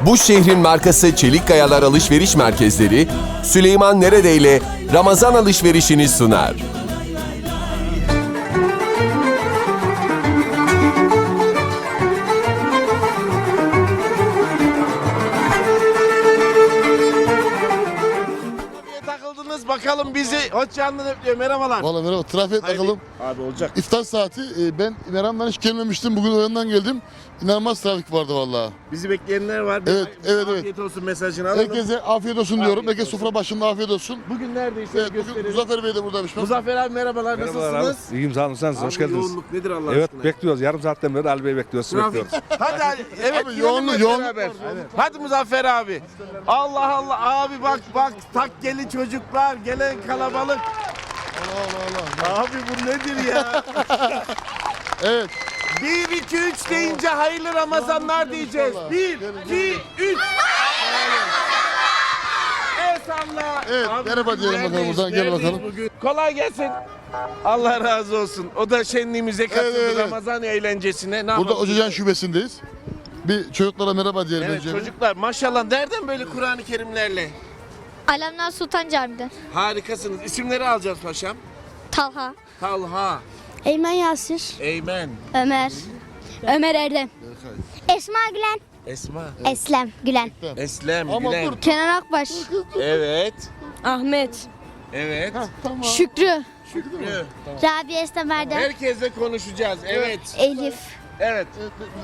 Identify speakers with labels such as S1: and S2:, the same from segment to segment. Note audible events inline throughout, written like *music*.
S1: Bu şehrin markası Çelik Kayalar Alışveriş Merkezleri, Süleyman Neredeyle Ramazan alışverişini sunar.
S2: Takıldınız bakalım bizi. Hoş geldin öpüyor. Merhabalar.
S3: Valla merhaba trafiğe
S2: Haydi.
S3: takalım.
S2: Abi olacak.
S3: İftar saati e, ben Meram'dan hiç gelmemiştim. Bugün oyandan geldim. İnanılmaz trafik vardı valla.
S2: Bizi bekleyenler var. Bir
S3: Evet,
S2: ay-
S3: evet, evet.
S2: Afiyet olsun mesajını alalım.
S3: Herkese afiyet olsun diyorum.
S2: Afiyet
S3: Herkes sofra başında afiyet olsun.
S2: Bugün neredeyse
S3: Evet, bugün
S2: gösterelim.
S3: Muzaffer Bey de buradaymış.
S2: Muzaffer abi merhabalar.
S4: Merhabalar
S2: Nasılsınız?
S4: abi. İyiyim sağ olun. Siz hoş
S2: Abi
S4: geldiniz.
S2: Yoğunluk nedir Allah
S4: Evet
S2: aşkına?
S4: bekliyoruz. Yarım saatten beri Ali Bey bekliyoruz. sizi
S2: Trafik.
S4: bekliyoruz.
S2: Hadi hadi. Evet.
S3: Abi,
S2: girelim
S3: yoğunluk,
S2: hep
S3: yoğunluk
S2: beraber.
S3: var, yoğunluk
S2: Hadi Muzaffer abi. Allah Allah abi bak bak takkeli çocuklar gelen kalabalık.
S3: Allah Allah Allah.
S2: Abi bu nedir ya? *laughs*
S3: Evet.
S2: 1 2 3 deyince hayırlı Ramazanlar diyeceğiz. 1 2 3 Evet Allah.
S3: Evet, merhaba diyelim bakalım
S2: neredeyiz,
S3: buradan, gel
S2: neredeyiz
S3: bakalım.
S2: Bugün? Kolay gelsin. Allah razı olsun. O da şenliğimize katıldı
S3: evet, evet.
S2: Ramazan eğlencesine. Ne
S3: Burada
S2: yapalım?
S3: Ocacan şubesindeyiz. Bir çocuklara merhaba diyelim
S2: Evet
S3: önce. bir.
S2: çocuklar maşallah nereden böyle Kur'an-ı Kerimlerle?
S5: Alemdar Sultan Camii'den.
S2: Harikasınız. İsimleri alacağız paşam.
S5: Talha.
S2: Talha,
S5: Eymen Yasir.
S2: Eymen,
S5: Ömer. Ömer Erdem. Esma Gülen.
S2: Esma,
S5: Eslem Gülen.
S2: Eslem,
S3: Ama
S2: Gülen.
S3: dur.
S5: Kenan Akbaş.
S2: Evet,
S5: Ahmet.
S2: evet.
S5: Şükrü.
S2: Şükrü.
S5: Rabia Estem Erdem.
S2: Herkesle konuşacağız. Evet.
S5: Elif.
S2: Evet.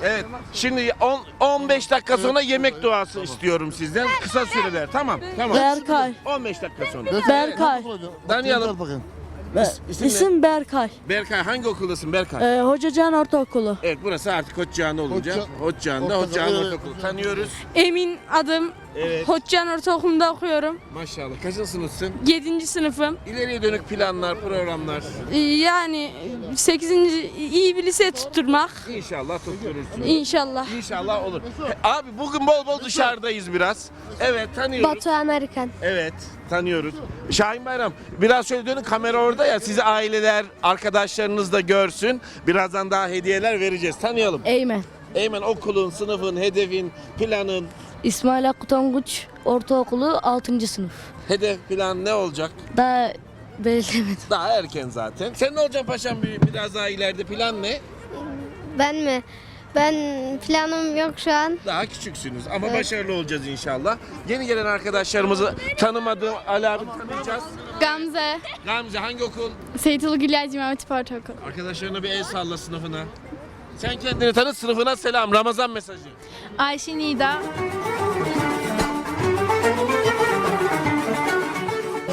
S2: Evet. Şimdi on- 15 dakika sonra yemek duası istiyorum sizden. Kısa süreler. Tamam. Tamam.
S6: Berkay.
S2: 15 dakika sonra.
S6: Berkay.
S2: Tanıyalım.
S3: Bakın.
S2: İsim, ne?
S6: İsim Berkay.
S2: Berkay. Hangi okuldasın Berkay?
S6: Ee, Hocacan Ortaokulu.
S2: Evet burası artık Hoçcağı'nda
S3: Orta-
S2: Hoçcağı'nın
S3: evet.
S2: ortaokulu. Tanıyoruz.
S6: Emin adım.
S2: Evet.
S6: Hocacan Ortaokulu'nda okuyorum.
S2: Maşallah. Kaçıncı sınıfsın?
S6: 7. sınıfım.
S2: İleriye dönük planlar, programlar.
S6: Ee, Yani 8. iyi bir lise tutturmak.
S2: İnşallah tutturursun.
S6: İnşallah.
S2: İnşallah olur. Abi bugün bol bol dışarıdayız biraz. Evet tanıyoruz.
S5: Batu Amerikan.
S2: Evet tanıyoruz. Şahin Bayram biraz şöyle dönün kamera orada ya sizi aileler arkadaşlarınız da görsün. Birazdan daha hediyeler vereceğiz. Tanıyalım.
S6: Eymen.
S2: Eymen okulun, sınıfın, hedefin, planın,
S6: İsmail Hakkı Tonguç Ortaokulu 6. sınıf.
S2: hedef plan ne olacak?
S6: Daha belirlemedim.
S2: Daha erken zaten. Sen ne olacaksın paşam bir- biraz daha ileride plan ne?
S5: Ben mi? Ben planım yok şu an.
S2: Daha küçüksünüz ama başarılı olacağız inşallah. Yeni gelen arkadaşlarımızı tanımadığım Ali abi tanıyacağız.
S7: Gamze,
S2: Gamze hangi okul?
S7: Seyitulu Güler İmam Hatip Ortaokulu.
S2: Arkadaşlarına bir el salla sınıfına. Sen kendini tanıt sınıfına selam. Ramazan mesajı.
S7: Ayşe Nida,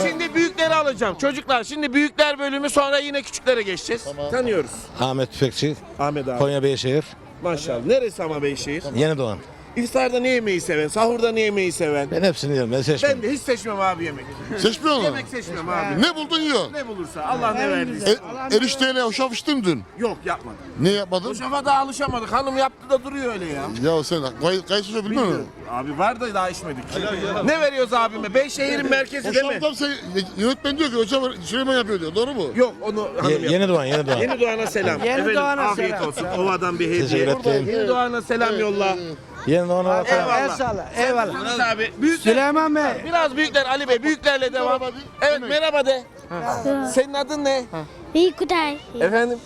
S2: Şimdi büyükleri alacağım. Çocuklar şimdi büyükler bölümü sonra yine küçüklere geçeceğiz. Tanıyoruz.
S8: Ahmet Tüfekçi,
S2: Ahmet abi.
S8: Konya Beyşehir,
S2: Maşallah. Neresi ama Beyşehir?
S8: Yeni Doğan.
S2: İftarda ne yemeği seven? Sahurda ne yemeği seven?
S8: Ben hepsini yiyorum, ben seçmem.
S2: Ben de hiç seçmem abi yemek.
S3: Seçmiyor musun?
S2: Yemek seçmem abi.
S3: Ne buldun yiyorsun?
S2: Ne bulursa Allah ne verdiyse.
S3: E, erişteyle hoşaf içtin dün.
S2: Yok yapmadım.
S3: Ne yapmadın?
S2: Bu şafa da alışamadık. Hanım yaptı da duruyor öyle ya.
S3: Ya sen kay, kayısı hoşaf bilmiyor musun?
S2: Abi var da daha içmedik. Ne veriyoruz abime? Beyşehir'in merkezi değil mi?
S3: Hoşaftan sen, yönetmen diyor ki hocam Süleyman yapıyor diyor. Doğru mu?
S2: Yok onu hanım
S8: Ye-
S2: yaptı.
S8: yeni Doğan, Yeni Doğan.
S2: Yeni Doğan'a selam. Yeni Efendim,
S9: Doğan'a
S2: afiyet
S9: selam.
S2: olsun. Ovadan bir hediye. Yeni Doğan'a selam yolla.
S8: Yeni Doğan'a bak.
S2: Eyvallah.
S9: Eyvallah. Eyvallah.
S2: Konuş abi. Büyükler,
S9: Süleyman Bey.
S2: biraz büyükler Ali Bey. Büyüklerle devam. Evet merhaba de. Senin adın ne?
S5: İyi Kutay.
S2: Efendim?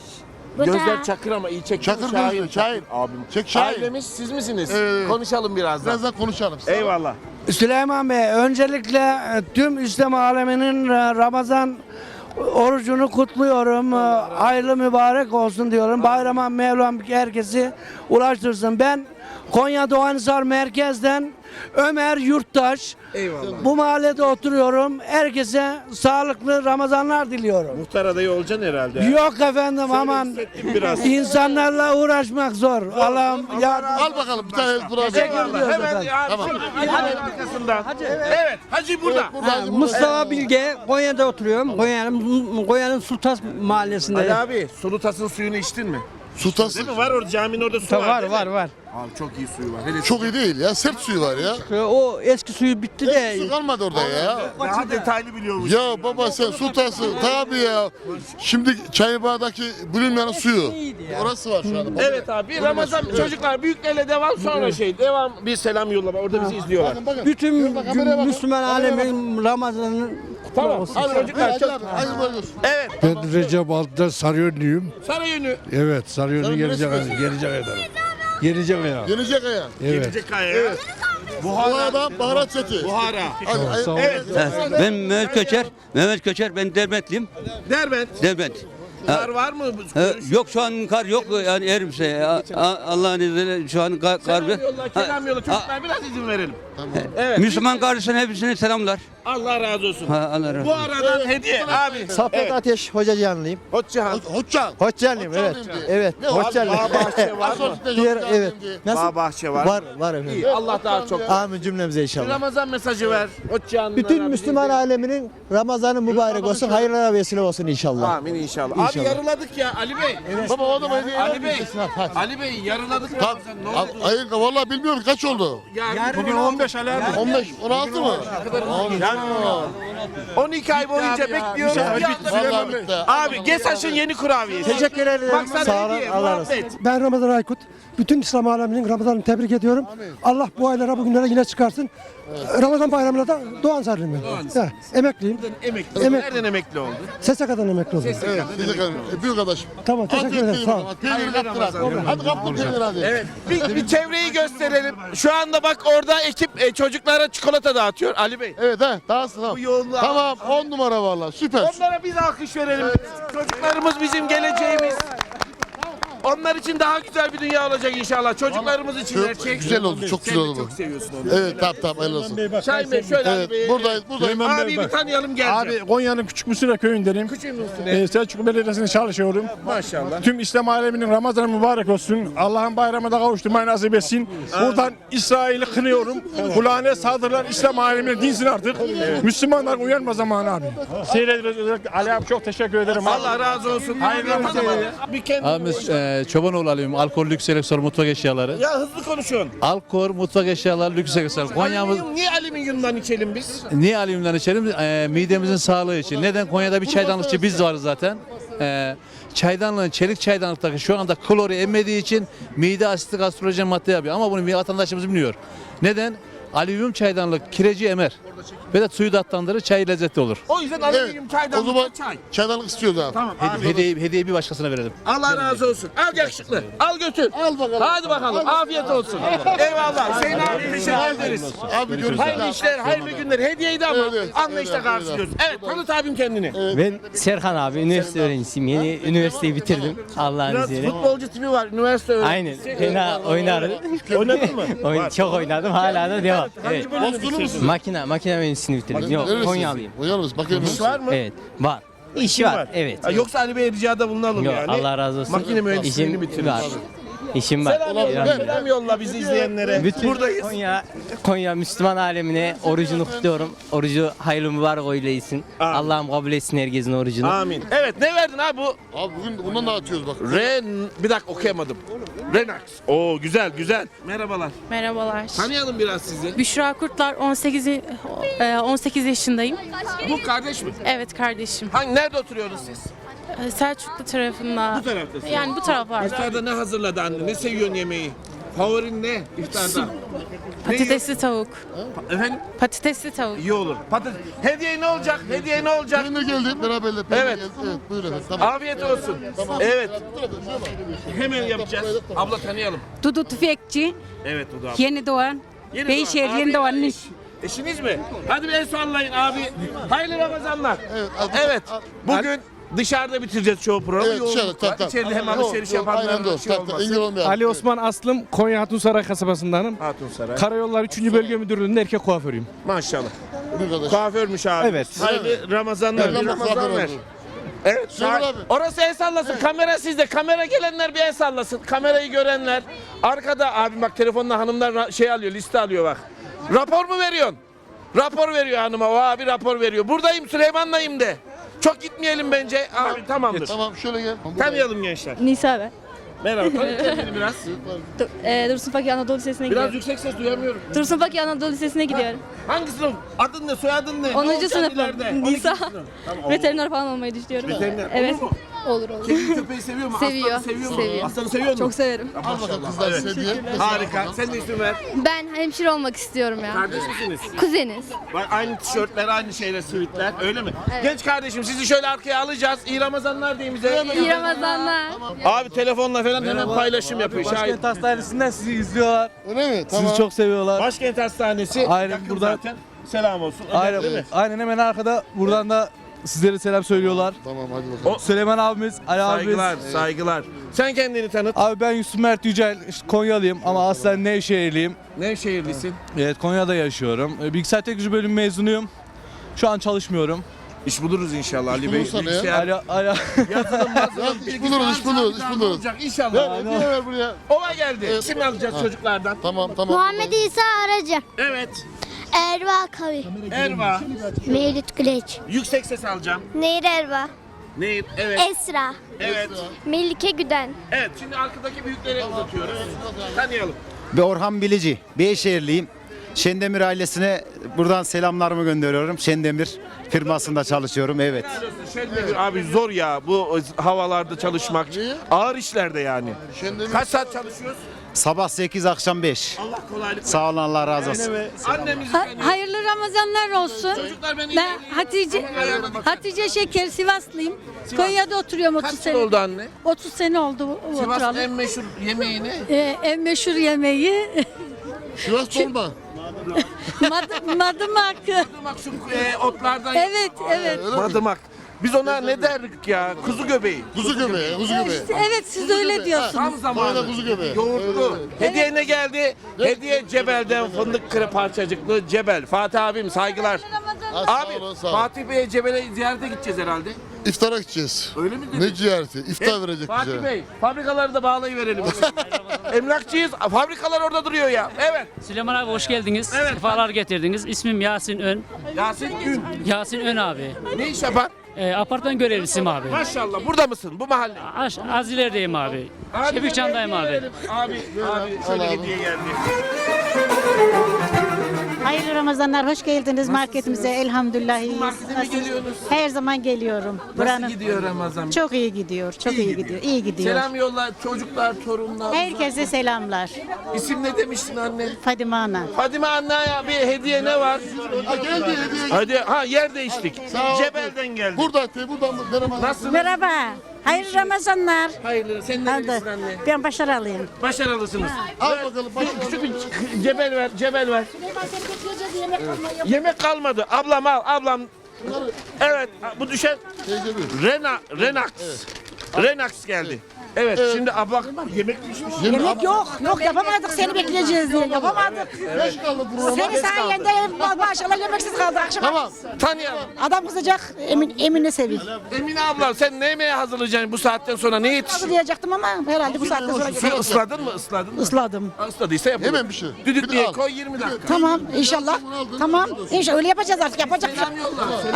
S5: Bu da-
S2: Gözler çakır ama iyi çek.
S3: Çakır gözlü, Şahin.
S2: Abim.
S3: Çek Şahin.
S2: Ailemiz siz misiniz?
S3: Evet.
S2: Konuşalım birazdan.
S3: Birazdan konuşalım.
S2: Eyvallah.
S9: Süleyman Bey öncelikle e, tüm İslam aleminin e, Ramazan orucunu kutluyorum. E, Hayırlı mübarek olsun diyorum. Bayrama Mevlam herkesi ulaştırsın. Ben Konya Doğanhisar merkezden Ömer Yurttaş.
S2: Eyvallah.
S9: Bu mahallede oturuyorum. Herkese sağlıklı Ramazanlar diliyorum.
S2: Muhtar adayı olacaksın herhalde.
S9: Yok efendim aman
S2: biraz. *laughs*
S9: insanlarla uğraşmak zor. Allah'ım yardım.
S3: Al bakalım bir tane dur abi.
S2: Eyvallah. Hemen
S9: efendim.
S2: abi
S3: Tamam.
S2: şöyle Hadi arkasından. Evet. Hacı burada.
S3: Burada
S10: Mustafa Bilge, Konya'da oturuyorum. Konya'nın Konya'nın Sultan Mahallesi'nde.
S2: Ali abi Sulutas'ın suyunu içtin mi?
S3: Sultası.
S2: Değil mi? Var orada caminin orada su var.
S10: var
S2: değil
S10: var
S2: mi?
S10: var.
S2: Abi çok iyi suyu var. Hele
S3: Çok iyi değil ya. Sert suyu var ya.
S10: O eski suyu bitti de.
S3: Su kalmadı orada ya.
S2: daha detaylı biliyormuş.
S3: Ya baba sen su tası tabi ya. Şimdi Çaybağ'daki Bülümyan'ın suyu. Orası var şu anda.
S2: Evet abi Ramazan çocuklar büyüklerle devam sonra şey devam bir selam yolla orada bizi izliyorlar.
S3: Bakın bakın.
S10: Bütün
S3: Bak, kameraya bakın.
S10: Müslüman
S3: Kameraya
S10: alemin Ramazan'ın
S2: Tamam
S10: olsun.
S2: hadi çocuklar
S3: Hadi
S2: çok. Evet
S11: Ben Recep Altı'da Sarıyönlüyüm.
S2: Sarıyönü.
S11: Evet Sarıyönlü gelecek
S3: neresi?
S11: gelecek ederim. Gelecek ya.
S3: Yenecek aya.
S11: Evet.
S2: Gelecek kaya.
S3: Bu adam baharat seti.
S2: Buhara.
S3: Hadi, hadi.
S11: Sağ.
S2: Evet.
S12: Ben Mehmet Köçer. Mehmet Köçer ben Derbentliyim.
S2: Derbent.
S12: Derbent.
S2: Kar var mı?
S12: Ha, yok şu an kar yok yani erimse. A- Allah'ın izniyle şu an kar, kar
S2: Selam yolla, kelam yolla.
S12: Ha,
S2: Çocuklar biraz izin verelim. Evet.
S12: Müslüman kardeşlerine hepsine selamlar.
S2: Allah razı olsun.
S12: Ha, Allah razı
S2: Bu
S12: olsun.
S2: aradan hediye abi.
S10: Saffet Ateş Hocacanlıyım.
S2: Hoşçakal.
S3: Hoççak.
S10: Hoşçakalıyım evet. Evet. Hoşçakalım.
S2: Bağ bahçe var mı?
S10: Diğer evet.
S2: Bağ bahçe var.
S10: Var var efendim.
S2: İyi. Allah daha çok.
S10: Amin cümlemize
S2: Bir
S10: inşallah.
S2: Ramazan mesajı ver. Hoşçakalın.
S10: Bütün Müslüman aleminin Ramazanı mübarek olsun, hayırlara vesile olsun inşallah.
S2: Amin inşallah. Abi yarıladık ya Ali Bey.
S3: Baba o hediye
S2: Ali Bey.
S3: hadi.
S2: Ali Bey yarıladık
S3: Tamam.
S2: Ramazan. Ne oldu?
S3: Hayır vallahi bilmiyorum kaç oldu?
S2: Yarın
S4: Bugün 15 Ali abi.
S3: 15, 16 mı?
S2: 12 ay boyunca bekliyoruz. Bir anda
S3: Vallahi
S2: bitti. Abi GESAŞ'ın yeni kurabiyesi.
S10: Teşekkür ederim.
S2: Bak sana
S10: Sağ olun.
S2: hediye,
S10: Allah razı olsun.
S2: muhabbet.
S9: Ben Ramazan Aykut. Bütün İslam aleminin Ramazan'ını tebrik ediyorum. Allah bu aylara bugünlere yine çıkarsın. Ramazan bayramına da Doğan Sarı'yım ben. Ya, emekliyim.
S2: Emekli.
S9: Emek-
S2: Nereden emekli oldu?
S9: SSK'dan emekli oldum.
S3: Evet, size. E, Büyük arkadaşım.
S9: Tamam teşekkür ederim. Sağ ol.
S3: Peyniri kaptır hadi. Hadi kaptır peyniri hadi.
S2: Evet. Bir, bir çevreyi gösterelim. Şu anda bak orada ekip e, çocuklara çikolata dağıtıyor Ali Bey.
S3: Evet ha, dağılsın tamam.
S2: Bu yoğunluğa-
S3: Tamam, 10 numara vallahi. Süper.
S2: Onlara biz alkış verelim. Çocuklarımız bizim geleceğimiz. Onlar için daha güzel bir dünya olacak inşallah. Çocuklarımız için
S3: Çok
S2: her şey.
S3: güzel oldu, çok güzel
S2: Sen de
S3: oldu bu.
S2: çok seviyorsun onu.
S3: Evet, tamam tamam, hayırlı olsun.
S2: Şahin Bey şöyle
S3: Evet,
S2: abi.
S3: buradayız, buradayız.
S2: Abi bir tanıyalım geleceğim.
S4: Abi Konya'nın Küçük Müsüre köyündenim.
S2: Küçüğün üstüne.
S4: Ee, Selçuklu Belediyesi'nde çalışıyorum.
S2: Maşallah.
S4: Tüm İslam aleminin Ramazanı mübarek olsun. Allah'ın bayramı da kavuşturmayı nasip etsin. Buradan İsrail'i kınıyorum. Bu lanet saldırılar İslam alemine dinsin artık. Müslümanlar uyanma zamanı abi. Seyrediyoruz özellikle. Ali abi çok teşekkür ederim. abi.
S2: Allah razı olsun.
S4: Hayırlı olsun.
S2: Bir kendini
S11: Abi e, Çobanoğlu alayım. Alkol lüks selektör mutfak eşyaları.
S2: Ya hızlı konuşun.
S11: Alkol mutfak eşyaları lüks selektör. Konya'mız
S2: Alüminyum, niye alüminyumdan içelim biz?
S11: niye alüminyumdan içelim? E, midemizin sağlığı için. Neden? Konya'da bir çaydanlıkçı biz varız zaten. E, çaydanlığın çelik çaydanlıktaki şu anda klori emmediği için mide asitli gastrojen madde yapıyor. Ama bunu vatandaşımız bilmiyor. Neden? Alüminyum çaydanlık kireci emer. Ve de suyu tatlandırır, çay lezzetli olur.
S2: O yüzden
S3: Evet,
S2: alüminyum
S3: o
S2: çaydan
S3: zaman
S2: çay.
S3: çaydanlık istiyoruz abi.
S2: Tamam
S11: Hedi-
S2: abi.
S11: hediye, hediye bir başkasına verelim.
S2: Allah razı olsun. Al yakışıklı. Al götür.
S3: Al bakalım.
S2: Hadi bakalım. Afiyet olsun. Eyvallah. Hüseyin abi teşekkür ederiz.
S3: Abi görüşürüz.
S2: Hayırlı işler, hayırlı günler. Hediyeydi ama
S3: Evet, evet.
S2: anlayışla
S3: Evet,
S2: karşılıyoruz. Evet, tanıt abim kendini.
S10: Ben Serkan abi, üniversite öğrencisiyim. Yeni üniversiteyi bitirdim Allah'ın
S2: Biraz
S10: izniyle.
S2: futbolcu tipi var, üniversite öğrencisi.
S10: Aynen. Fena oynarım.
S2: Oynadın mı?
S10: Oyun, çok oynadım. Hala da devam. Evet.
S3: Boston'u musun?
S10: Makine, makine mühendisliğini bitirdim. Yok,
S3: Neresi?
S10: Konyalıyım.
S3: Konyalıyız. Bakayım.
S2: İş var mı?
S10: Evet. Var. İşi var. Evet.
S2: Ha, Yoksa Ali Bey ricada bulunalım
S10: Yok,
S2: yani.
S10: Allah razı olsun.
S2: Makine mühendisliğini
S10: İşim
S2: bitirmiş.
S10: var. İşim var.
S2: Selam yolla, selam yolla bizi izleyenlere.
S10: Bütün
S2: Buradayız.
S10: Konya, Konya Müslüman alemine orucunu kutluyorum. Orucu hayırlı mübarek.
S2: Amin.
S10: Allah'ım kabul etsin herkesin orucunu.
S2: Amin. Evet, ne verdin abi bu?
S3: Abi bugün bundan dağıtıyoruz bak.
S2: Ren... Bir dakika okuyamadım. Renax. Oo güzel güzel. Merhabalar.
S6: Merhabalar.
S2: Tanıyalım biraz sizi.
S6: Büşra Kurtlar 18 e, 18 yaşındayım.
S2: Bu kardeş mi?
S6: Evet kardeşim.
S2: Hangi nerede oturuyorsunuz siz?
S6: E, Selçuklu tarafında.
S2: Bu taraftasın.
S6: Yani bu taraflarda.
S2: İftarda ne hazırladı anne? Ne seviyorsun yemeği? Favorin ne iftarda? *laughs*
S6: Patatesli tavuk.
S2: Efendim?
S6: Patatesli tavuk.
S2: İyi olur. Patates. Hediye ne olacak? Hediye ne olacak?
S3: Peynir geldi beraberle. peynir
S2: Evet.
S3: geldi. Evet buyur efendim. Tamam.
S2: Afiyet olsun. Evet. Hemen yapacağız. Abla tanıyalım.
S13: Dudu Tüfekçi,
S2: Evet Uda abla.
S13: Yeni Doğan,
S2: Yeni
S13: Beyşehir
S2: Doğan.
S13: Yeni
S2: Abi,
S13: Doğan'ın
S2: eş- Eşiniz mi? Hadi bir el sallayın abi. Hayırlı Ramazanlar.
S3: Evet, abi,
S2: Evet. Bugün dışarıda bitireceğiz çoğu programı.
S3: Evet dışarı
S2: Yoğunluk var.
S3: tamam.
S2: İçeride hem
S3: Yok,
S2: alışveriş
S3: Aynen
S2: yapanların
S3: doğru.
S2: şey
S3: tamam.
S2: olmasın.
S3: Engel olmayalım.
S4: Ali Osman Aslım Konya Hatunsaray kasabasındanım.
S2: Hatun Saray.
S4: Karayolları 3. Bölge Müdürlüğü'nde erkek kuaförüyüm.
S2: Maşallah.
S3: Buyur.
S2: Kuaförmüş abi.
S4: Evet.
S2: Hayırlı Ramazanlar.
S3: Evet,
S2: Bir
S3: Ramazan
S2: Ramazan ver.
S3: olsun.
S2: Evet.
S3: Söyle
S2: sağ-
S3: abi.
S2: Orası el sallasın. Kamera sizde. Kamera gelenler bir el sallasın. Kamerayı görenler. Arkada abim bak telefonla hanımlar ra- şey alıyor, liste alıyor bak. Rapor mu veriyorsun? Rapor veriyor hanıma. O abi rapor veriyor. Buradayım Süleyman'layım de. Çok gitmeyelim bence. Abi tamamdır.
S3: Tamam şöyle gel.
S2: Tanıyalım gençler.
S6: Nisa ben.
S2: Merhaba. *laughs* Kendini biraz.
S14: E, Dursun Fakir Anadolu Lisesi'ne
S2: Biraz
S14: gidiyorum.
S2: yüksek ses duyamıyorum.
S14: Dursun Fakir Anadolu Lisesi'ne gidiyorum.
S2: Hangi sınıf? Adın ne? Soyadın ne? Ne
S14: 10.
S2: olacaksın
S14: sınıfım.
S2: ileride? 12.
S14: Nisa.
S2: sınıf. Tamam,
S14: Veteriner falan olmayı düşünüyorum.
S2: Veteriner.
S14: Evet.
S2: Olur mu?
S14: Olur olur.
S2: Kedi köpeği seviyor mu?
S14: Seviyor,
S2: Aslanı seviyor mu?
S14: seviyor.
S2: Aslanı seviyor mu?
S14: Çok severim.
S3: Al bakalım kızlar size diye.
S2: Harika. Sen de isim ver.
S6: Ben hemşire olmak istiyorum ya.
S2: Kardeş misiniz?
S6: Kuzeniz.
S2: Bak aynı tişörtler, aynı şeyler, sivitler. Öyle mi? Genç kardeşim sizi şöyle arkaya alacağız. İyi Ramazanlar diyeyim bize.
S6: İyi Ramazanlar.
S2: Abi telefonla falan hemen paylaşım yapıyor. Şahit.
S11: Hastanesi'nden sizi izliyorlar.
S3: Öyle mi? Tamam.
S11: Sizi çok seviyorlar.
S2: Başkent Hastanesi.
S11: Aynen,
S2: yakın
S11: buradan-
S2: zaten. Selam olsun. Ömer,
S11: Aynen,
S2: değil mi?
S11: aynen hemen arkada buradan da sizlere selam söylüyorlar.
S3: Tamam hadi bakalım.
S2: O-
S11: Süleyman abimiz, Ali
S2: Saygılar,
S11: abimiz.
S2: saygılar. Sen kendini tanıt.
S11: Abi ben Yusuf Mert Yücel, işte Konyalıyım ama aslen Nevşehirliyim.
S2: Nevşehirlisin.
S11: Evet Konya'da yaşıyorum. E, Bilgisayar teknoloji bölümü mezunuyum. Şu an çalışmıyorum.
S2: İş buluruz inşallah Ali Bey.
S3: bulursa ne?
S2: Bilgisayar,
S11: Ali, Ali,
S2: yazılım, *laughs*
S3: iş buluruz, iş buluruz, iş buluruz.
S2: Olacak inşallah.
S3: Ver, ver buraya.
S2: Ova geldi. İsim alacağız çocuklardan.
S3: Tamam tamam.
S6: Muhammed İsa Aracı.
S2: Evet.
S6: Erva Kavi.
S2: Erva.
S6: Mevlüt Güleç.
S2: Yüksek ses alacağım.
S6: Nehir Erva.
S2: Ne? Evet.
S6: Esra.
S2: Evet.
S6: Melike Güden.
S2: Evet. Şimdi arkadaki büyüklere uzatıyoruz. Tanıyalım.
S13: Ve Orhan Bilici, Beyşehirliyim. Şendemir ailesine buradan selamlarımı gönderiyorum. Şendemir firmasında çalışıyorum, evet.
S2: Şöyle abi zor ya bu havalarda çalışmak. Ağır işlerde yani. Kaç saat çalışıyoruz?
S13: Sabah 8, akşam 5.
S2: Allah kolaylık versin.
S13: Sağ olun, Allah razı olsun.
S2: Annemiz
S14: Hayırlı Ramazanlar olsun.
S2: Çocuklar beni
S14: Ben Hatice Hatice Şeker Sivaslıyım. Konya'da oturuyorum 30
S2: Kaç yıl
S14: sene.
S2: oldu anne?
S14: 30 sene oldu
S2: Sivas'ın
S14: oturalı.
S2: en meşhur yemeği ne? *laughs*
S14: Ee, en meşhur yemeği
S3: Sivas dolma.
S14: mad- madımak.
S2: Madımak şu e, otlardan.
S14: Evet, evet.
S2: Madımak. Biz ona ne derdik ya? Kuzu göbeği.
S3: Kuzu göbeği, kuzu göbeği.
S14: Evet siz öyle diyorsunuz.
S2: Tam
S3: Böyle
S2: zamanı.
S3: kuzu göbeği.
S2: Yoğurtlu. Hediye ne geldi? Hediye Cebel'den fındık kırı parçacıklı Cebel. Fatih abim saygılar.
S3: Ha, sağ
S2: Abi
S3: olun, sağ olun.
S2: Fatih Bey'e Cebel'e ziyarete gideceğiz herhalde.
S3: İftara gideceğiz.
S2: Öyle mi dedin?
S3: Ne ziyareti? İftar verecek
S2: Fatih
S3: bize.
S2: Bey fabrikaları da bağlayıverelim. *laughs* Emlakçıyız. Fabrikalar orada duruyor ya. Evet.
S15: Süleyman abi hoş geldiniz.
S2: Evet.
S15: Sefalar getirdiniz. İsmim Yasin Ön.
S2: Yasin Ün.
S15: Yasin Ön abi.
S2: Ne iş yapar?
S15: Ee, apartman görevlisiyim abi.
S2: Maşallah. Burada mısın? Bu mahalle.
S15: Aş, az ilerideyim abi. Şefikcan'dayım
S2: hediye
S15: abi.
S2: Abi, abi şöyle hediye geldi.
S14: Hayırlı Ramazanlar, hoş geldiniz marketimize. Elhamdülillah iyiyiz.
S2: Markete mi geliyorsunuz?
S14: Her zaman geliyorum.
S2: Nasıl gidiyor Ramazan?
S14: Çok iyi gidiyor, çok iyi, gidiyor. İyi gidiyor.
S2: Selam yolla çocuklar, torunlar.
S14: Herkese selamlar.
S2: İsim ne demiştin anne?
S14: Fadime Ana.
S2: Fadime Anna'ya bir hediye ne var?
S3: Ha geldi hediye.
S2: Hadi ha yer değiştik.
S3: Sağ ol.
S2: Cebel'den geldi.
S3: Buradan, te, buradan deneme.
S2: Nasılsın?
S14: Merhaba. Hayırlı Ramazanlar.
S2: Hayırlı. Sen nerelisin anne?
S14: Ben başaralıyım.
S2: Başarılısınız.
S3: Al bakalım. Başlayalım.
S2: Küçük bir *laughs* cebel ver, cebel ver. Yemek kalmadı. Ablam al, ablam. Evet, bu düşer.
S3: Teyze bir.
S2: Rena, Renax. Renax geldi. Evet, şimdi abla yemek pişmiş.
S3: Yemek
S14: Yok, yok yapamadık. Seni bekleyeceğiz diye. Yapamadık.
S3: Geç kaldı programa.
S14: Seni sayende maşallah yemeksiz kaldı akşam.
S3: Tamam.
S2: Tanıyalım.
S14: Adam kızacak. Emin, Emine seveyim.
S2: Emine abla sen ne yemeğe hazırlayacaksın bu saatten sonra? Ne yetişir?
S14: Hazırlayacaktım ama herhalde bu saatten sonra
S2: Su ısladın mı? Isladın mı?
S14: ısladım.
S2: Ha, Isladıysa yapalım.
S3: Hemen bir şey.
S2: Düdüklüye
S3: Bir de al.
S2: koy 20 dakika.
S14: Tamam inşallah. Tamam. İnşallah öyle yapacağız artık. Yapacak. bir şey.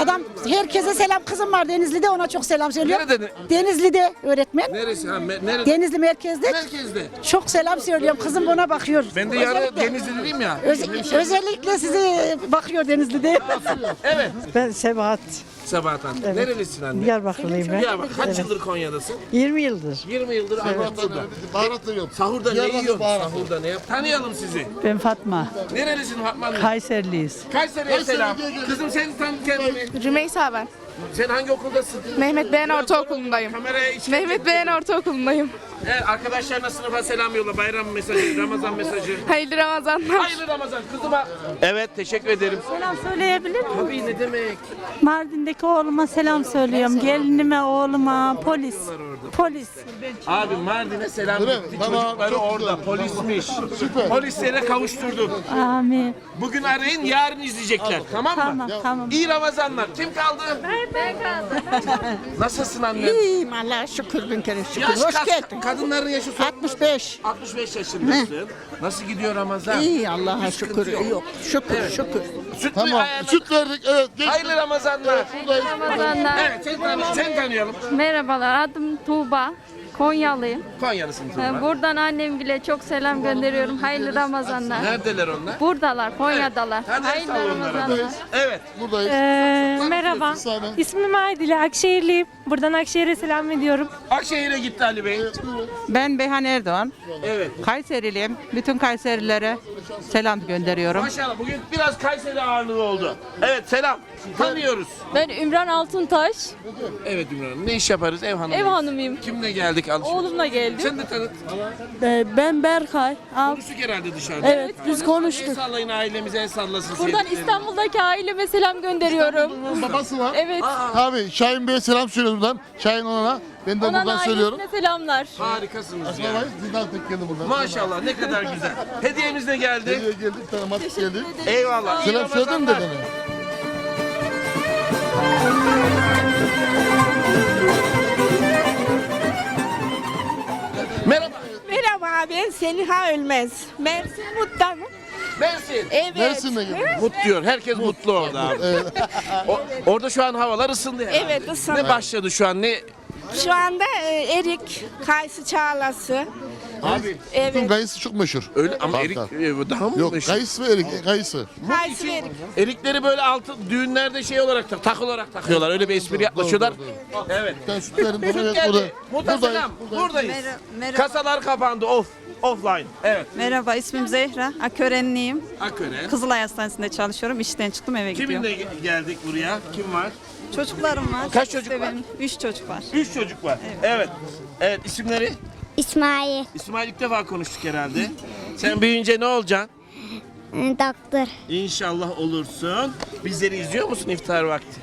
S14: Adam herkese selam kızım var Denizli'de ona çok selam söylüyor.
S2: Nerede?
S14: Denizli'de öğretmen.
S2: Neresi? Ha, me- nerede?
S14: Denizli merkezde
S2: Merkezde.
S14: çok selam söylüyorum. Kızım buna bakıyor.
S2: Ben de yarın
S14: Özellikle-
S2: Denizli'liyim ya.
S14: Öz- özellikle size bakıyor Denizli'de.
S2: Evet.
S14: Ben Sebahat.
S2: Sabahat Hanım. Nerelisin anne?
S14: Diyarbakırlıyım ben.
S2: Diyarbakır. Kaç yıldır Konya'dasın?
S14: 20 yıldır.
S2: 20 yıldır evet. burada.
S3: Baharatla yok.
S2: Sahurda ne
S3: Diyarbakır
S2: yiyorsun?
S3: baharatı.
S2: Sahurda ne yap? Tanıyalım sizi.
S14: Ben Fatma.
S2: Nerelisin Fatma Hanım?
S14: Kayserliyiz.
S2: Kayseri'ye selam. Kızım sen tanı kendini.
S6: Rümeysa ben.
S2: Sen hangi okuldasın?
S6: Mehmet Beğen Ortaokulu'ndayım.
S2: Kameraya iç.
S6: Mehmet Beğen Ortaokulu'ndayım.
S2: Evet, arkadaşlarına sınıfa selam yolla. Bayram mesajı, Ramazan mesajı.
S6: Hayırlı Ramazanlar.
S2: Hayırlı Ramazan kızıma. Evet teşekkür ederim.
S14: Selam söyleyebilir miyim?
S2: Tabii ne demek?
S14: Mardin'deki oğluma selam söylüyorum. Gelinime, oğluma, polis. Polis.
S2: Abi Mardin'e selam
S3: Öyle mi?
S2: gitti.
S3: Tamam,
S2: Çocukları
S3: çok
S2: orada
S3: güzel.
S2: polismiş.
S3: Süper.
S2: Polislere kavuşturdu.
S14: Amin.
S2: Bugün arayın yarın izleyecekler. Tamam mı?
S14: Tamam, tamam.
S2: İyi Ramazanlar. Kim kaldı? Ben kaldım. Nasılsın anne?
S14: İyiyim Allah'a şükür bin kere şükür.
S2: Yaş
S14: Hoş
S2: kaç?
S14: geldin.
S2: Kadınların yaşı sorun.
S14: 65.
S2: 65 yaşındasın. Nasıl gidiyor Ramazan?
S14: İyi Allah'a
S2: sıkıntı
S14: şükür.
S2: yok.
S14: Yok. Şükür şükür.
S2: Süt mü
S3: Tamam.
S2: ayarladın?
S3: Süt verdik. Evet. Geç.
S2: Hayırlı Ramazanlar.
S6: Ramazanlar.
S2: Evet sen, tanı sen tanıyalım.
S16: Merhabalar adım Tuğba.
S6: Konyalıyım.
S2: Konyalısın Tuğba.
S6: Buradan annemgile çok selam gönderiyorum. Hayırlı Ramazanlar.
S2: Neredeler onlar?
S6: Buradalar, Konya'dalar.
S2: Onlara.
S3: Buradayız.
S2: Evet.
S3: Buradayız.
S6: merhaba.
S3: Bir saniye.
S6: İsmim Aydile, Akşehirliyim. Buradan Akşehir'e selam ediyorum.
S2: Akşehir'e gitti Ali Bey.
S9: Ben Beyhan Erdoğan.
S2: Evet.
S9: Kayseriliyim. Bütün Kayserililere selam gönderiyorum.
S2: Maşallah bugün biraz Kayseri ağırlığı oldu. Evet selam. Tanıyoruz.
S6: Ben Ümran Altuntaş.
S2: Evet Ümran Hanım. Ne iş yaparız? Ev hanımı.
S6: Ev hanımıyım.
S2: Kimle geldik alışveriş?
S6: Oğlumla geldim.
S2: Sen de tanıt.
S6: Ben Berkay.
S2: Konuştuk herhalde dışarıda.
S6: Evet, biz
S2: El
S6: konuştuk.
S2: sallayın ailemize el sallasın.
S6: Buradan
S2: sevdiklerimize.
S6: İstanbul'daki aileme selam gönderiyorum.
S3: Babası var.
S6: Evet.
S3: Abi Şahin Bey'e selam söylüyoruz buradan. Şahin ona. Ben de
S6: Ona
S3: buradan söylüyorum.
S6: selamlar.
S2: Harikasınız ya.
S3: Babayız. Zindan tek geldi buradan.
S2: Maşallah ne kadar güzel. *laughs* Hediyemiz de geldi.
S3: Geliyor geldi. Bir tane mat geldi.
S2: Eyvallah. İyi
S3: Selam söyledin mi
S2: Ramazanlar.
S3: dedene?
S2: Merhaba.
S6: Merhaba ben Seliha Ölmez. Mersin Mut'tan.
S2: Mersin.
S6: Evet.
S3: Mersin'de geldi.
S2: Mut diyor. Herkes mutlu orada abi. O- orada şu an havalar ısındı herhalde.
S6: Evet, ısındı.
S2: Ne başladı şu an? Ne?
S6: Şu anda e, erik, kayısı çağlası.
S2: Abi.
S3: Bütün
S6: Evet.
S3: kayısı çok meşhur.
S2: Öyle ama erik e, daha mı
S3: Yok
S2: meşhur?
S3: kayısı ve erik. Kayısı.
S6: Kayısı ve erik.
S2: Erikleri böyle altı düğünlerde şey olarak tak, tak olarak takıyorlar. Öyle bir espri yaklaşıyorlar. Evet.
S3: Süt Evet,
S2: geldi.
S3: burada.
S2: Muta selam. Buradayız. Kasalar kapandı. Off. Offline. Evet.
S6: Merhaba ismim Zehra. Akörenliyim.
S2: Aköre.
S6: Kızılay Hastanesi'nde çalışıyorum. İşten çıktım eve
S2: Kiminle ge- geldik buraya? Kim var?
S6: Çocuklarım var.
S2: Kaç çocuk var?
S6: Benim üç çocuk var.
S2: Üç çocuk var. Evet. Evet. isimleri?
S5: İsmail.
S2: İsmail ilk defa konuştuk herhalde. Sen büyüyünce ne olacaksın?
S5: Doktor.
S2: İnşallah olursun. Bizleri izliyor musun iftar vakti?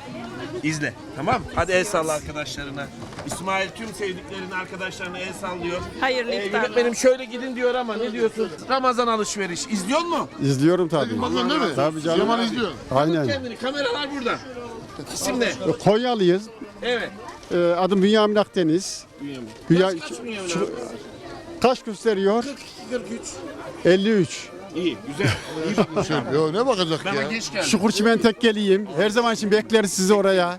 S2: İzle. Tamam. Hadi el salla arkadaşlarına. İsmail tüm sevdiklerinin arkadaşlarına el sallıyor.
S6: Hayırlı
S2: Ee,
S6: iftarlar.
S2: yönetmenim şöyle gidin diyor ama ne diyorsun? Ramazan alışveriş. İzliyor mu?
S4: İzliyorum tabii.
S3: Bilmem değil mi?
S4: Tabii canım.
S3: Yaman izliyor.
S4: Aynen.
S2: Kendini kameralar burada. İsim ne?
S4: Konyalıyız.
S2: Evet.
S4: Adım Bünyamin Akdeniz. Dünya,
S2: Kaç mı yavrum?
S4: kaç gösteriyor?
S2: 43.
S4: 53.
S2: İyi, güzel. İyi bakmış abi.
S3: Yo ne bakacak
S2: Bana
S3: ya?
S2: geç geldi.
S4: Şukur Çimen Tekkeliyim. Her zaman için bekleriz sizi oraya.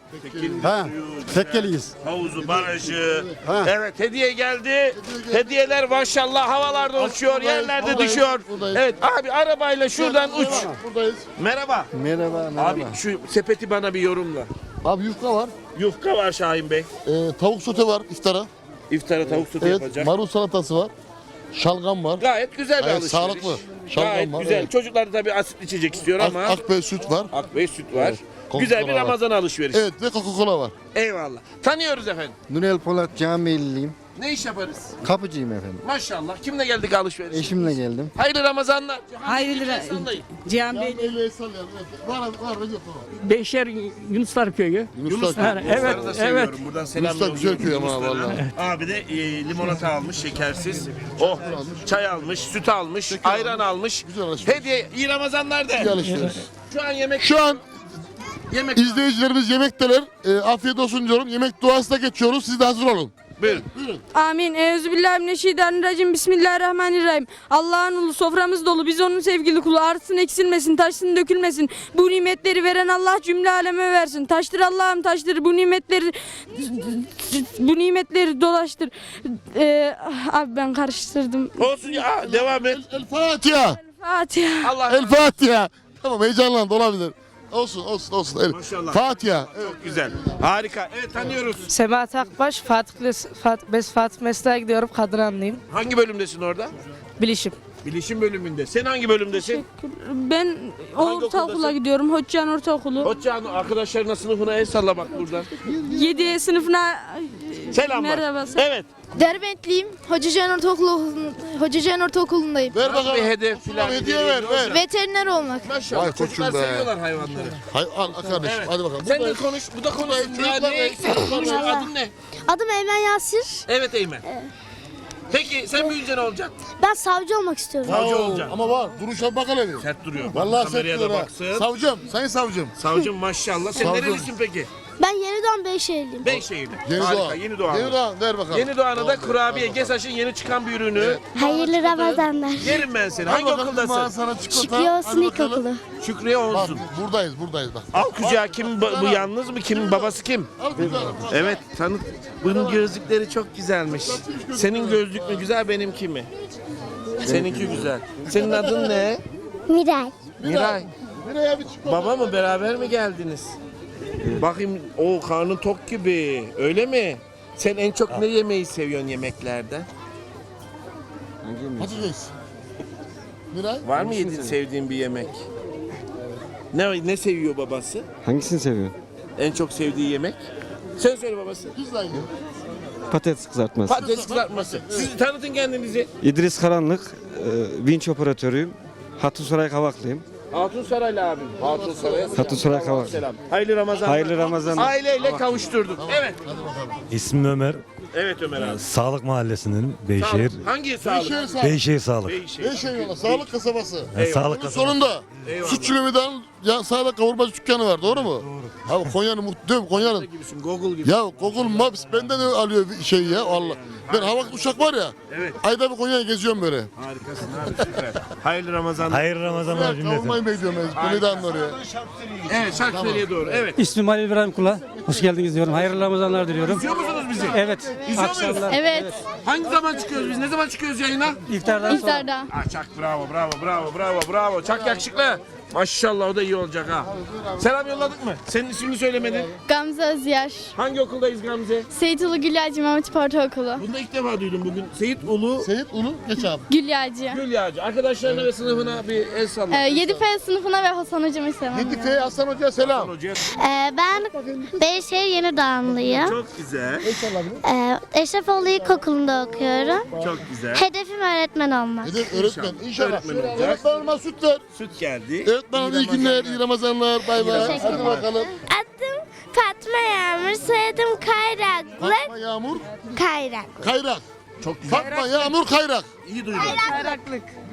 S4: Ha, Tekkeliyiz.
S2: Havuzu, barajı.
S4: Ha.
S2: Evet, hediye geldi. Hediyeler maşallah havalarda uçuyor,
S3: buradayız,
S2: yerlerde
S3: buradayız,
S2: düşüyor.
S3: buradayız.
S2: Evet, abi arabayla şuradan uç.
S3: Buradayız.
S2: Merhaba.
S4: Merhaba,
S2: Abi şu sepeti bana bir yorumla.
S3: Abi yufka var.
S2: Yufka var Şahin Bey.
S3: Ee, tavuk sote var iftara.
S2: İftara tavuk sote
S3: Evet.
S2: yapacak.
S3: Marul salatası var. Şalgam var.
S2: Gayet güzel bir
S3: Gayet
S2: alışveriş.
S3: sağlıklı. Şalgam
S2: Gayet
S3: var,
S2: güzel.
S3: evet.
S2: Çocuklar tabii asit içecek istiyor
S3: Ak,
S2: ama
S3: akbey süt var.
S2: Akbey süt var.
S3: Evet,
S2: Güzel bir
S3: var.
S2: Ramazan alışverişi.
S3: Evet ve Coca-Cola var.
S2: Eyvallah. Tanıyoruz efendim.
S4: Nurel Polat Camiliyim.
S2: Ne iş yaparız?
S4: Kapıcıyım efendim.
S2: Maşallah. Kimle geldik alışveriş?
S4: Eşimle geldim.
S2: Hayırlı Ramazanlar.
S6: Hayırlı
S2: sallayın.
S6: Cihan Bey.
S3: Evet.
S6: Beşer Yunuslar Köyü.
S3: Yunuslar.
S2: Evet, Yunusları da seviyorum. Buradan selam
S3: Yunuslar güzel köy ama vallahi.
S2: Abi de e, limonata almış şekersiz. Oh, çay almış, süt almış, ayran almış.
S3: Güzel alışveriş.
S2: Hediye, iyi Ramazanlar de.
S3: İyi alışveriş.
S2: Şu an yemek
S3: Şu an
S2: yemek
S3: izleyicilerimiz yemekteler. Ee, afiyet olsun diyorum. Yemek duasına geçiyoruz. Siz de hazır olun.
S2: Buyurun.
S6: Amin. Euzubillahimineşşeytanirracim. Bismillahirrahmanirrahim. Allah'ın ulu soframız dolu. Biz onun sevgili kulu. Artsın eksilmesin, taşsın dökülmesin. Bu nimetleri veren Allah cümle aleme versin. Taştır Allah'ım taştır. Bu nimetleri bu nimetleri dolaştır. Ee, abi ben karıştırdım.
S2: Olsun ya, devam et.
S3: El Fatiha.
S6: Fatiha.
S2: Allah
S3: El Fatiha. Tamam heyecanlandı olabilir. Olsun olsun olsun. El
S2: Maşallah.
S3: Fatiha. Evet.
S2: Çok güzel. Harika. Evet tanıyoruz.
S6: Sebahat Akbaş, Fatih, Fatih, Fatih Mesleğe gidiyorum. Kadranlıyım.
S2: Hangi bölümdesin orada?
S6: Bilişim.
S2: Bilişim bölümünde. Sen hangi bölümdesin?
S6: Ben ortaokula
S2: okuldasın?
S6: gidiyorum. Hocahan Ortaokulu.
S2: Hocam arkadaşlarına sınıfına el salla bak buradan.
S6: 7 sınıfına
S2: Selam
S6: Merhaba.
S2: Evet.
S5: Derbentliyim. Hoca Can Ortaokulu Hoca Can Ortaokulu'ndayım.
S3: Ver bakalım.
S2: bir hedef filan?
S3: hediye ver, ver.
S5: Veteriner olmak.
S2: Maşallah
S3: Vay
S2: çocuklar
S3: koçum be.
S2: seviyorlar hayvanları.
S3: Hay, al kardeşim
S2: Evet.
S3: hadi bakalım.
S2: Sen de konuş, bu da konuşsun. Ya
S3: Çocuklar
S2: ne eksik konuş. Adın ne?
S5: Adım Eymen Yasir.
S2: Evet Eymen. Peki sen büyüyünce ne olacaksın?
S5: Ben savcı olmak istiyorum.
S2: Savcı
S3: Oo,
S2: olacaksın.
S3: Ama var. Duruşa bak hele bir.
S2: Sert duruyor.
S3: Vallahi
S2: kameraya
S3: sert
S2: da
S3: diyor ha.
S2: baksın.
S3: Savcım, sayın savcım.
S2: Savcım maşallah. Sen
S3: Savcım.
S2: nerelisin peki?
S5: Ben Yenidoğan Beyşehirliyim.
S2: Beyşehirli.
S3: Yeni
S2: Harika,
S3: Doğan.
S2: Yeni Doğan.
S3: Yeni Doğan ver bakalım.
S2: Yeni Doğan'a da kurabiye GESAŞ'ın yeni çıkan bir ürünü.
S5: Hayırlı Ramazanlar.
S2: Yerim ben seni. Hangi
S3: bakalım,
S2: okuldasın?
S3: sana çikolata.
S5: Şükriye olsun
S3: Hadi bakalım.
S5: ilkokulu.
S2: Şükriye
S3: Bak
S2: olsun.
S3: buradayız buradayız bak.
S2: Al kucağa kim bu, bu yalnız mı? Kimin babası kim?
S3: Al kucağına.
S2: Evet tanıt. Bunun gözlükleri çok güzelmiş. Senin gözlük mü güzel benimki mi? Seninki güzel. Senin adın ne?
S5: Miray.
S2: Miray.
S3: Nereye bir çikolata?
S2: Baba mı beraber mi geldiniz? Bakayım o karnın tok gibi. Öyle mi? Sen en çok ne yemeği seviyorsun yemeklerde?
S3: Patates. Miray.
S2: Var mı yediğin sevdiğin bir yemek? Ne ne seviyor babası?
S10: Hangisini seviyorsun?
S2: En çok sevdiği yemek? Sen söyle babası.
S3: Pizza yiyor.
S10: Patates kızartması.
S2: Patates kızartması. Siz tanıtın kendinizi.
S10: İdris Karanlık, e, vinç operatörüyüm. Hatunsaray Kavaklıyım.
S2: Hatun Saraylı abim. Hatun Saray'a selam.
S10: Hatun Saray Kavak.
S2: Selam. Hayırlı Ramazanlar.
S10: Hayırlı Ramazanlar.
S2: Aileyle kavuşturduk. Evet.
S15: İsmim Ömer.
S2: Evet Ömer abi.
S15: Sağlık Mahallesi'nin Beyşehir.
S2: Sağlık. Hangi sağlık?
S3: Beyşehir sağlık.
S15: Beyşehir Sağlık.
S2: Beyşehir.
S3: Beyşehir yola sağlık kasabası.
S15: Yani sağlık
S3: Bunun
S15: kasabası.
S3: sonunda. Süt Çileme'den ya sağda kavurmacı dükkanı var doğru mu? Doğru. Abi Konya'nın muhtemelen Konya'nın.
S2: gibisin. Google gibi.
S3: Ya Google Maps benden de alıyor şey ya Allah. Ben hava uçak var ya.
S2: Evet.
S3: Ayda bir Konya'ya geziyorum böyle.
S2: Harikasın abi süper. Hayırlı Ramazanlar.
S15: Hayırlı Ramazanlar
S3: Ya
S15: cümleten.
S3: kavurmayı mı ediyorum ben? Konya'dan oraya.
S2: Evet Şarkıfele'ye doğru. Evet.
S10: İsmim Ali İbrahim Kula. Hoş geldiniz diyorum. Hayırlı Ramazanlar diliyorum.
S2: İzliyor musunuz bizi?
S10: Evet.
S2: İzliyor muyuz?
S7: Evet.
S2: Hangi zaman çıkıyoruz biz? Ne zaman çıkıyoruz yayına?
S10: İftardan
S7: İftarda.
S2: Aa, Çak bravo bravo bravo bravo bravo. Çak yakışıklı. Maşallah o da iyi olacak ha. Selam yolladık mı? Senin ismini söylemedin.
S7: Gamze Özyer.
S2: Hangi okuldayız Gamze?
S7: Seyit Ulu Gülyacı İmam Hatip Ortaokulu.
S2: Bunu da ilk defa duydum bugün. Seyit Ulu
S3: Seyit Ulu geç abi.
S7: Gülyacı.
S2: Gülyacı. Arkadaşlarına ve sınıfına bir el salla.
S7: Ee, 7F sınıfına ve Hasan hocama selam.
S3: 7F Hasan Hoca selam.
S2: Hocaya
S5: Ee, ben Beyşehir Yenidoğanlıyım.
S2: çok güzel.
S5: Ee, Eşrefoğlu İlkokulu'nda okuyorum.
S2: Çok güzel.
S5: Hedefim öğretmen olmak.
S3: Hedef öğretmen. İnşallah.
S2: Öğretmen olacak.
S3: Öğretmen olma süt ver.
S2: Süt geldi.
S3: Öğretmen hanım iyi günler, iyi Ramazanlar. Bay bay. Hadi bakalım.
S5: Adım Fatma Yağmur, soyadım Kayraklı.
S3: Fatma Yağmur
S5: Kayrak.
S3: Kayrak.
S2: Çok güzel.
S3: Fatma Yağmur Kayrak.
S2: İyi duydum.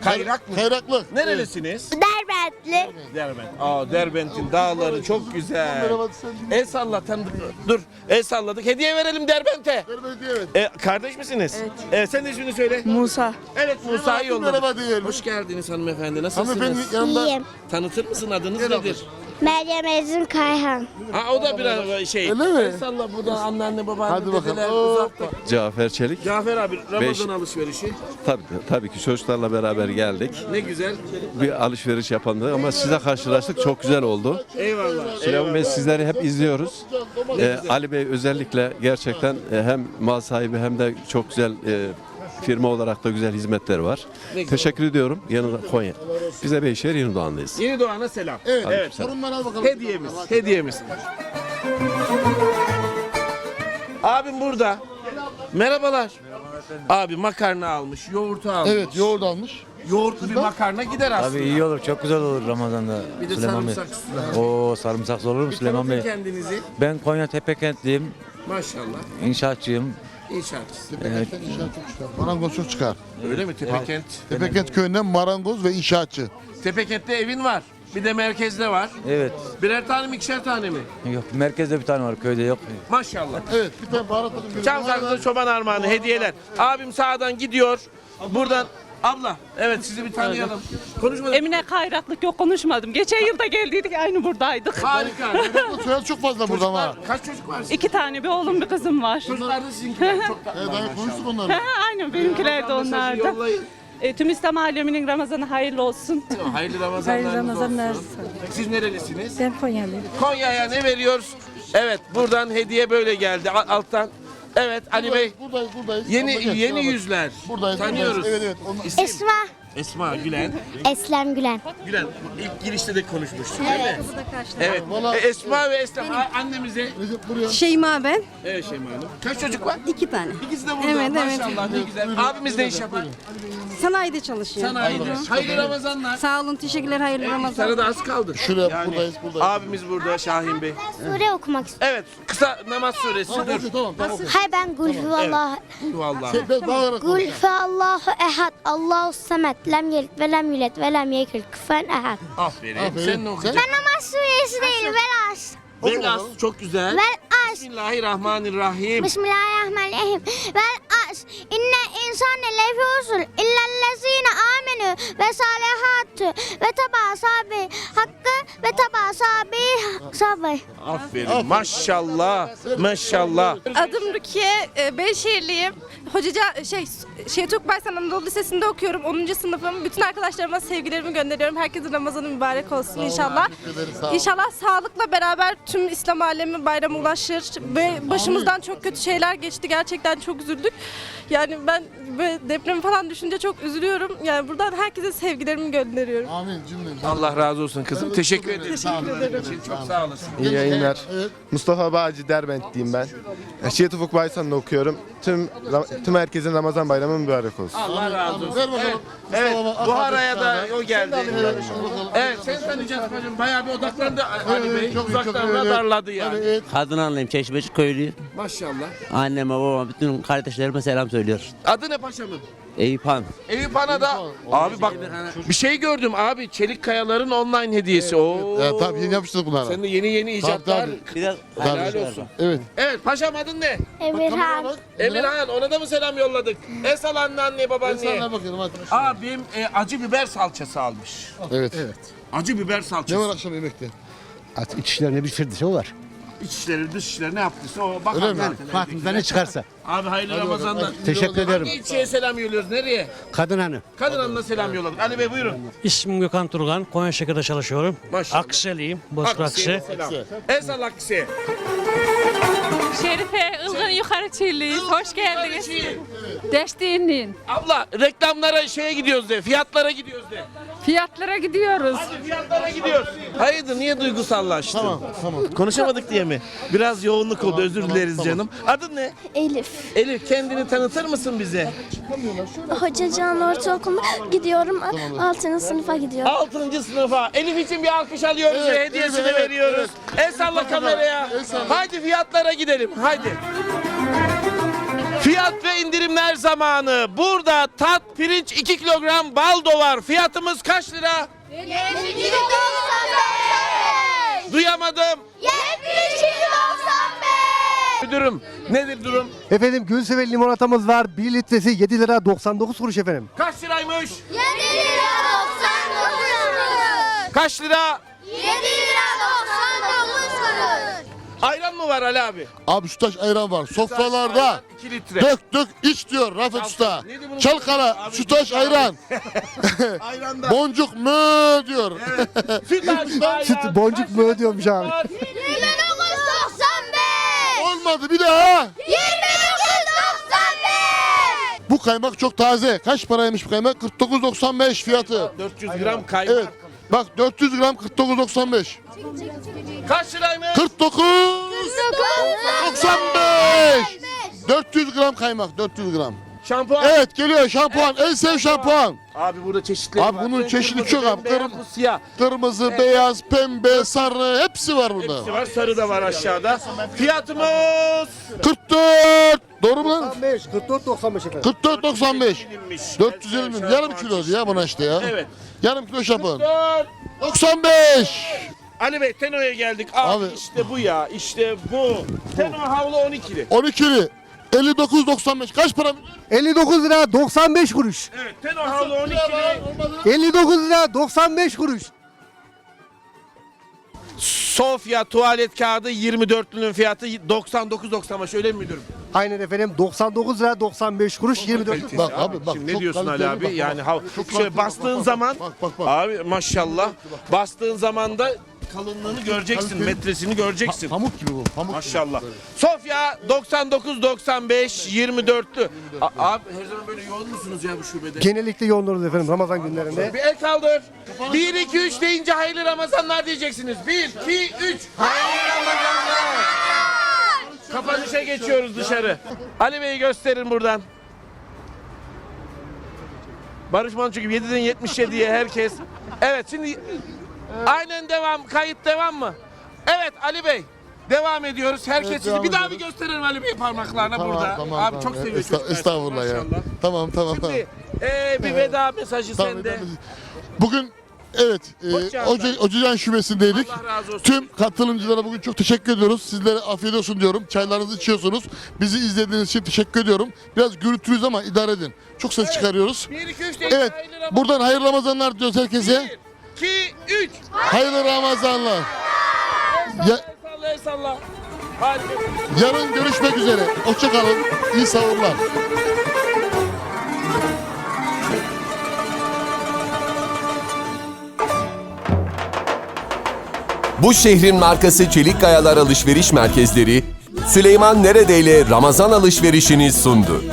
S2: Kayrak mı?
S3: Kayraklı.
S2: Nerelisiniz?
S5: Derbentli.
S2: Derbent. Aa Derbent'in dağları çok güzel.
S3: Merhaba sen.
S2: El salla tanıdık. Dur. El salladık. Hediye verelim Derbent'e.
S3: Merhaba diye evet.
S2: E, kardeş misiniz? Evet. Evet sen de ismini söyle.
S6: Musa.
S2: Evet Musa'yı yolladık.
S3: Merhaba diyelim.
S2: Hoş geldiniz hanımefendi. Nasılsınız?
S3: Hanımefendi yanında.
S5: İyiyim.
S2: Tanıtır mısın? Adınız nedir?
S5: Meryem Ezin Kayhan.
S2: Ha o da biraz şey.
S3: Öyle mi?
S2: Salla burada anneanne babaanne
S3: Hadi bakalım.
S2: dedeler uzakta.
S1: Cafer Çelik.
S2: Cafer abi Ramazan
S1: Beş.
S2: alışverişi.
S1: Tabii, tabii ki çocuklarla beraber geldik.
S2: Ne güzel.
S1: Bir alışveriş yapamadık ama size karşılaştık. Çok güzel oldu.
S2: Eyvallah.
S1: Süleyman Bey sizleri hep izliyoruz. Ee, Ali Bey özellikle gerçekten e, hem mal sahibi hem de çok güzel e, firma olarak da güzel hizmetleri var.
S2: Ne güzel.
S1: Teşekkür ediyorum. Yanında Konya. Bize Beyşehir Yeni Doğan'dayız.
S2: Yeni doğana selam.
S3: Evet.
S2: Evet.
S3: Sorunları al bakalım.
S2: Hediyemiz. Hediyemiz. Abim burada. Merhabalar. Abi makarna almış, yoğurtu almış.
S3: Evet yoğurt almış.
S2: Yoğurtlu bir makarna gider aslında.
S15: iyi olur, çok güzel olur Ramazan'da.
S2: Bir de sarımsak üstüne.
S15: Oo sarımsaksız olur mu
S2: Bir
S15: Süleyman
S2: tanıtın
S15: Bey?
S2: kendinizi.
S15: Ben Konya Tepekentliyim,
S2: Maşallah.
S15: inşaatçıyım.
S2: İnşaatçısı.
S3: Tepekent'ten inşaat çok çıkar. Marangoz çok çıkar.
S2: Öyle mi Tepekent?
S3: Tepekent köyünden marangoz ve inşaatçı.
S2: Tepekent'te evin var. Bir de merkezde var.
S15: Evet,
S2: Birer tane mi ikişer tane mi?
S15: yok merkezde bir tane var, köyde yok.
S2: Maşallah.
S3: Evet bir tane baharat takım.
S2: Çam sakızı çoban armağanı hediyeler. Abim sağdan gidiyor. Buradan abla evet sizi bir tanıyalım. Konuşmadık.
S6: Emine Kayraklık yok konuşmadım. Geçen yılda geldiydik aynı buradaydık.
S2: Harika. *laughs*
S3: Soyadı çok fazla burada ama.
S2: Çocuklar, kaç çocuk var?
S6: İki tane bir oğlum bir kızım var.
S2: Çocuklar da sizinkiler *laughs* çok tatlı.
S3: Evet daha konuştuk onları.
S6: Aynen benimkiler de
S2: Mesajı
S6: onlardı.
S2: yollayın.
S6: E, tüm İslam aleminin Ramazanı hayırlı olsun.
S2: Hayırlı Ramazanlar. olsun. Siz nerelisiniz?
S6: Ben Konyalıyım.
S2: Konya'ya ne veriyoruz? Evet buradan hediye böyle geldi a- alttan. Evet Ali Bey.
S3: Buradayız buradayız.
S2: Yeni
S3: Abla gel,
S2: yeni yüzler.
S3: Buradayız
S2: Tanıyoruz.
S3: buradayız. Evet evet. Onlar...
S2: İsim?
S5: Esma.
S2: Esma Gülen.
S5: Eslem Gülen.
S2: Gülen ilk girişte de konuşmuştuk değil mi? Evet. E, Esma ve Eslem a- annemize.
S6: Şeyma ben.
S2: Evet Şeyma Hanım. Kaç çocuk var?
S6: İki tane.
S2: İkisi de burada.
S6: Evet, evet.
S2: Maşallah ne güzel. Abimiz ne iş yapar?
S6: Sanayide çalışıyor.
S2: Sanayide. Hayırlı Ramazanlar.
S6: Sağ olun teşekkürler hayırlı
S2: Sana da az kaldı.
S3: Şuraya buradayız buradayız.
S2: Abimiz burada Şahin Bey.
S5: Sure okumak istiyorum.
S2: Evet kısa namaz suresi
S3: Tamam,
S2: dur.
S3: tamam tamam.
S5: Hay ben Gul huvallahu
S2: Vallahi.
S3: Şey, ben bağırarak
S5: huvallahu ehad. Allahu samet. Lem yelit ve lem yulet ve lem yekil. Küfen ehad.
S2: Aferin.
S3: Aferin.
S2: Sen ne okuyacaksın?
S5: Namaz suresi değil Velaş.
S2: Velas çok güzel.
S5: Vel as.
S2: Bismillahirrahmanirrahim.
S5: Bismillahirrahmanirrahim. Vel as. İnne insane lefi usul. İllellezine amenu ve salihatü ve teba sabi hakkı ve teba sabi sabi.
S2: Aferin. Maşallah. Maşallah.
S6: Adım Rukiye, e, Beyşehirliyim. Hocaca şey şey Türkbaysan Anadolu Lisesi'nde okuyorum. 10. sınıfım. Bütün arkadaşlarıma sevgilerimi gönderiyorum. Herkesin Ramazanı mübarek olsun inşallah. İnşallah sağlıkla beraber tüm İslam alemi bayrama ulaşır. Ve başımızdan çok kötü şeyler geçti. Gerçekten çok üzüldük. Yani ben böyle depremi falan düşünce çok üzülüyorum. Yani buradan herkese sevgilerimi gönderiyorum.
S3: Amin cümlemize.
S2: Allah razı olsun kızım. Teşekkür ederim.
S3: Teşekkür ederim.
S2: Çok sağ olasın.
S4: İyi yayınlar. Mustafa Bağcı Derbentliyim ben. Şehit Ufuk Baysan'da okuyorum. Tüm tüm herkesin Ramazan bayramı mübarek olsun.
S2: Allah razı olsun.
S3: Ver bakalım.
S2: Evet,
S3: Mustafa
S2: Buhara'ya da o geldi.
S3: Bakalım.
S2: Evet, sen tanıyacaksın bacım. Bayağı bir odaklandı Ali
S3: Evet,
S2: Bey.
S3: çok
S2: Uzaktan
S3: çok
S2: da
S3: iyi.
S2: darladı yani.
S3: Evet.
S12: Kadın anlayayım Çeşmeci köylüyüm.
S2: Maşallah.
S12: Anneme babama bütün kardeşlerime selam söylüyor.
S2: Adı ne paşamın?
S12: Eyüp Han.
S2: Eyüp Hana'da abi bak bir şey gördüm abi Çelik Kayalar'ın online hediyesi. Oo.
S3: Ya tabii yeni yapıştırdık bunları.
S2: Sen de yeni yeni icatlar.
S3: tabii.
S12: Bir de
S2: Helal olsun.
S3: Evet.
S2: Evet paşam adın ne?
S5: Emirhan.
S2: Emirhan ona da mı selam yolladık? Esal anne anne babaanne.
S3: Sana bakıyorum hadi.
S2: Abim e, acı biber salçası almış.
S3: Evet. Evet.
S2: Acı biber
S3: Ne
S2: salçası.
S3: var akşam yemekte?
S4: İç işlerine bir o var.
S2: İç işleri dış işleri ne yaptıysa o
S3: Öyle
S2: bakalım.
S3: mi?
S2: zaten.
S4: ne çıkarsa.
S2: Abi hayırlı Ramazanlar.
S3: hadi.
S4: Teşekkür ederim.
S2: Hangi ilçeye selam yolluyoruz? Nereye?
S4: Kadın hanı.
S2: Kadın Hanı'na selam yolladık. Ali Bey buyurun.
S4: İsmim Gökhan Turgan. Konya Şeker'de çalışıyorum.
S2: Maşallah.
S4: Akseliyim.
S2: Aksiye selam. Esal Aksiye.
S6: Şerife Ilgın Yukarı Çiğliyiz. Hoş geldiniz. Deştiğinin.
S2: Abla reklamlara şeye gidiyoruz de, fiyatlara gidiyoruz de.
S6: Fiyatlara gidiyoruz.
S2: Hadi fiyatlara gidiyoruz. Hayırdır niye duygusallaştın?
S3: Tamam tamam.
S2: Konuşamadık diye mi? Biraz yoğunluk oldu özür dileriz canım. Adın ne?
S5: Elif.
S2: Elif kendini tanıtır mısın bize?
S5: Hoca Can Ortaokulu'na gidiyorum. 6. sınıfa gidiyorum.
S2: 6. sınıfa. Elif için bir alkış alıyoruz
S3: Evet,
S2: ve hediyesini
S3: evet, evet,
S2: veriyoruz. El salla kameraya.
S3: El salla.
S2: Haydi fiyatlara gidelim. Haydi. Fiyat ve indirimler zamanı. Burada tat pirinç 2 kilogram baldo var. Fiyatımız kaç lira?
S5: 72.95.
S2: Duyamadım.
S5: 72.95.
S2: Müdürüm nedir durum?
S4: Efendim Gülsever limonatamız var. 1 litresi 7 lira 99 kuruş efendim.
S2: Kaç liraymış?
S5: 7 lira 99 kuruş.
S2: Kaç lira?
S5: 7 lira 99 kuruş.
S2: Ayran mı var Ali abi?
S3: Abi Sütaş ayran var. Sofralarda
S2: 2 litre.
S3: dök dök iç diyor Rafet Usta.
S2: Neydi bunun-
S3: Çalkala
S2: Abi,
S3: Sütaş ayran. *laughs*
S2: Ayranda.
S3: Boncuk mü diyor. *laughs*
S2: Süt ayran.
S4: boncuk mu diyormuş abi.
S5: 29.95.
S3: Olmadı bir daha.
S5: 29.95.
S3: Bu kaymak çok taze. Kaç paraymış bu kaymak? 49.95 fiyatı.
S2: 400 gram kaymak.
S3: Evet. Bak 400 gram 49.95.
S2: Kaç liraymış?
S3: 49 95. 400 gram kaymak 400 gram.
S2: Şampuan.
S3: Evet geliyor şampuan. En sev şampuan.
S2: Abi burada çeşitleri
S3: Abi
S2: var.
S3: bunun çeşidi
S2: kırmızı,
S3: çok abi.
S2: bembeyaz,
S3: Kırm-
S2: bu siyah.
S3: Kırmızı, beyaz, pembe, sarı hepsi var burada.
S2: Hepsi var. Sarı da var aşağıda. Fiyatımız
S3: 44. Doğru mu lan?
S4: 45, 44, 95 efendim.
S3: 44 95.
S2: bilinmiş.
S3: 450 bin. Yarım kilo ya buna işte ya.
S2: Evet.
S3: Yarım kilo şampuan.
S2: 4.
S3: 95.
S2: Ali Bey Teno'ya geldik. Abi,
S3: Abi.
S2: işte bu ya. işte bu. Teno havlu 12'li.
S3: 12'li. 59.95 kaç para?
S4: 59 lira 95 kuruş.
S2: Evet Teno havlu 12'li.
S4: 59 lira 95 kuruş.
S2: Sofya tuvalet kağıdı 24'lünün fiyatı 99.95 öyle mi müdürüm?
S4: Aynen efendim 99 lira 95 kuruş 24
S3: Bak abi bak.
S2: Şimdi ne
S3: çok
S2: diyorsun Ali
S3: kaliteli,
S2: abi?
S3: bak, bak.
S2: yani hav
S3: Çok
S2: şöyle
S3: kaliteli,
S2: bastığın
S3: bak, bak,
S2: zaman
S3: Bak bak bak.
S2: abi maşallah bastığın zaman da kalınlığını göreceksin, metresini göreceksin.
S3: Pamuk gibi bu. Pamuk
S2: Maşallah. Sofya 99 95 24'lü. A- Abi her zaman böyle yoğun musunuz ya bu şubede?
S4: Genellikle yoğunluğumuz efendim Ramazan günlerinde.
S2: Bir el kaldır. 1 2 3 deyince hayırlı Ramazanlar diyeceksiniz. 1 2 3 Hayırlı Ramazanlar. Kapanışa geçiyoruz dışarı. Ali Bey'i gösterin buradan. Barış Manço gibi 7'den 77'ye herkes. Evet şimdi aynen devam. Kayıt devam mı? Evet Ali Bey. Devam ediyoruz. Herkes
S3: Evet,
S2: sizi
S3: devam
S2: bir daha bir
S3: ediyoruz.
S2: gösterelim Ali Bey parmaklarına
S3: Tamam,
S2: burada.
S3: tamam,
S2: Abi
S3: tamam.
S2: çok seviyor
S3: Esta-
S2: çocuklar.
S3: Estağfurullah ya.
S2: Maşallah.
S3: Tamam tamam. tamam.
S2: Şimdi eee, bir veda mesajı
S3: Tamam,
S2: sende.
S3: tamam. Bugün Evet, e,
S2: Hoşçakalın.
S3: Hoca, Hocacan Şubesi'ndeydik.
S2: Allah razı olsun.
S3: Tüm katılımcılara bugün çok teşekkür ediyoruz. Sizlere afiyet olsun diyorum. Çaylarınızı içiyorsunuz. Bizi izlediğiniz için teşekkür ediyorum. Biraz gürültülüyüz ama idare edin. Çok ses çıkarıyoruz.
S2: 1 2 3
S3: Evet, buradan hayırlı Ramazanlar diyoruz herkese.
S2: 2 3
S3: Hayırlı Ramazanlar. Ya,
S2: salla el salla. Harika.
S3: yarın görüşmek üzere. Hoşçakalın. İyi sahurlar.
S17: Bu şehrin markası Çelik Kayalar Alışveriş Merkezleri, Süleyman Neredeyle Ramazan alışverişini sundu.